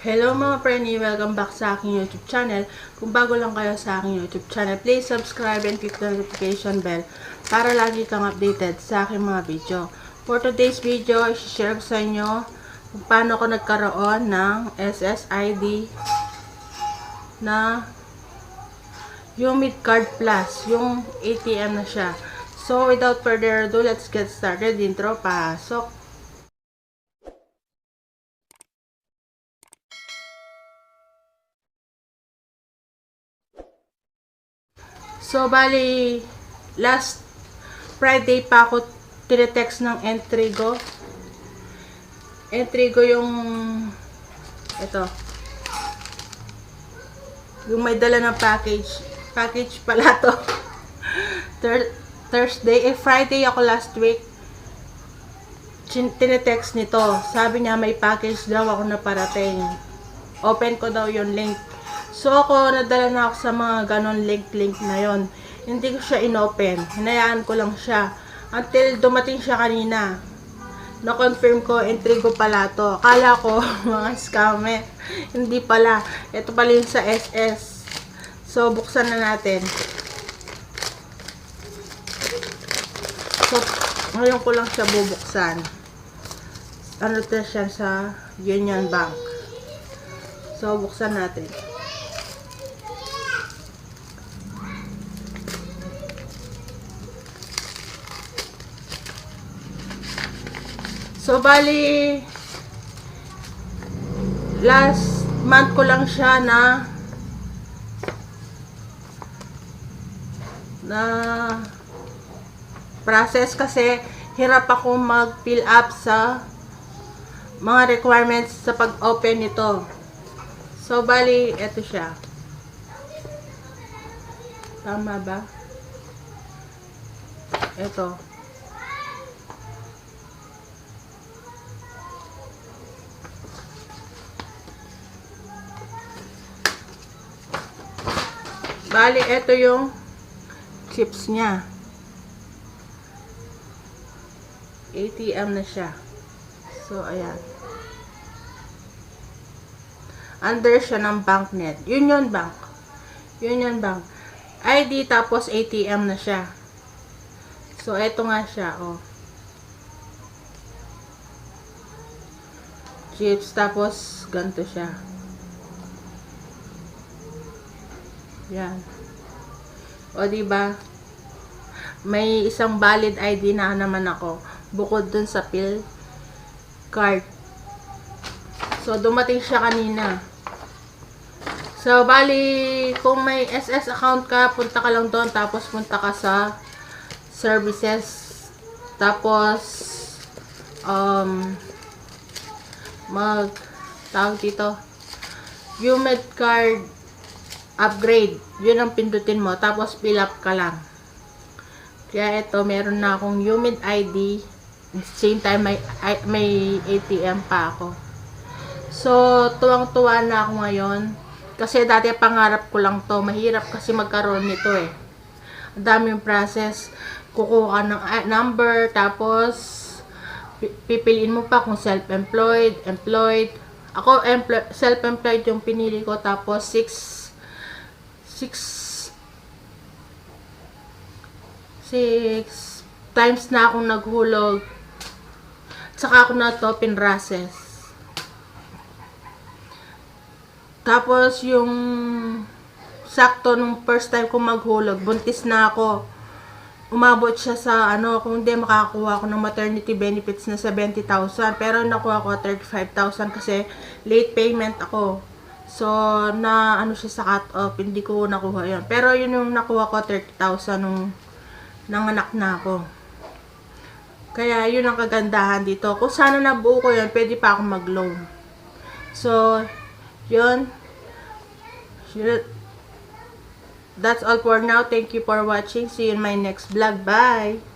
Hello mga preni, welcome back sa aking YouTube channel. Kung bago lang kayo sa aking YouTube channel, please subscribe and click the notification bell para lagi kang updated sa aking mga video. For today's video, i-share ko sa inyo kung paano ako nagkaroon ng SSID na yung Midcard Plus, yung ATM na siya. So, without further ado, let's get started. Intro, pasok. So, bali, last Friday pa ako tinetext ng Entrigo. Entrigo yung, ito, yung may dala ng package. Package pala to. Thur- Thursday, eh Friday ako last week. Tinetext nito. Sabi niya may package daw ako na parating. Open ko daw yung link. So ako, nadala na ako sa mga ganon link-link na yon. Hindi ko siya inopen. Hinayaan ko lang siya. Until dumating siya kanina. Na-confirm ko, entry ko pala to. Akala ko, mga scammer. Hindi pala. Ito pala yung sa SS. So, buksan na natin. So, ngayon ko lang siya bubuksan. Ano to siya sa Union Bank. So, buksan natin. So, bali, last month ko lang siya na na process kasi hirap ako mag-fill up sa mga requirements sa pag-open nito. So, bali, eto siya. Tama ba? Eto. Bali, eto yung chips niya. ATM na siya. So, ayan. Under siya ng banknet. Union Bank. Union Bank. ID tapos ATM na siya. So, eto nga siya, oh. Chips tapos ganito siya. Yan. O, di ba? May isang valid ID na naman ako. Bukod dun sa pill card. So, dumating siya kanina. So, bali, kung may SS account ka, punta ka lang doon. Tapos, punta ka sa services. Tapos, um, mag, tawag dito, UMED card upgrade. Yun ang pindutin mo. Tapos, fill up ka lang. Kaya ito, meron na akong UMID ID. Same time, may, may ATM pa ako. So, tuwang-tuwa na ako ngayon. Kasi dati pangarap ko lang to. Mahirap kasi magkaroon nito eh. Ang daming process. Kukuha ng ah, number, tapos pi- pipiliin mo pa kung self-employed, employed. Ako, empl- self-employed yung pinili ko. Tapos, 6 6 6 times na akong naghulog. Tsaka ako na to pinrases. Tapos yung sakto nung first time ko maghulog, buntis na ako. Umabot siya sa ano, kung hindi makakuha ako ng maternity benefits na 70,000. Pero nakuha ko 35,000 kasi late payment ako. So, na ano siya sa cut-off, hindi ko nakuha yun. Pero yun yung nakuha ko, 30,000 nung nanganak na ako. Kaya yun ang kagandahan dito. Kung sana nabuo ko yun, pwede pa akong mag-loan. So. Yun. That's all for now. Thank you for watching. See you in my next vlog. Bye!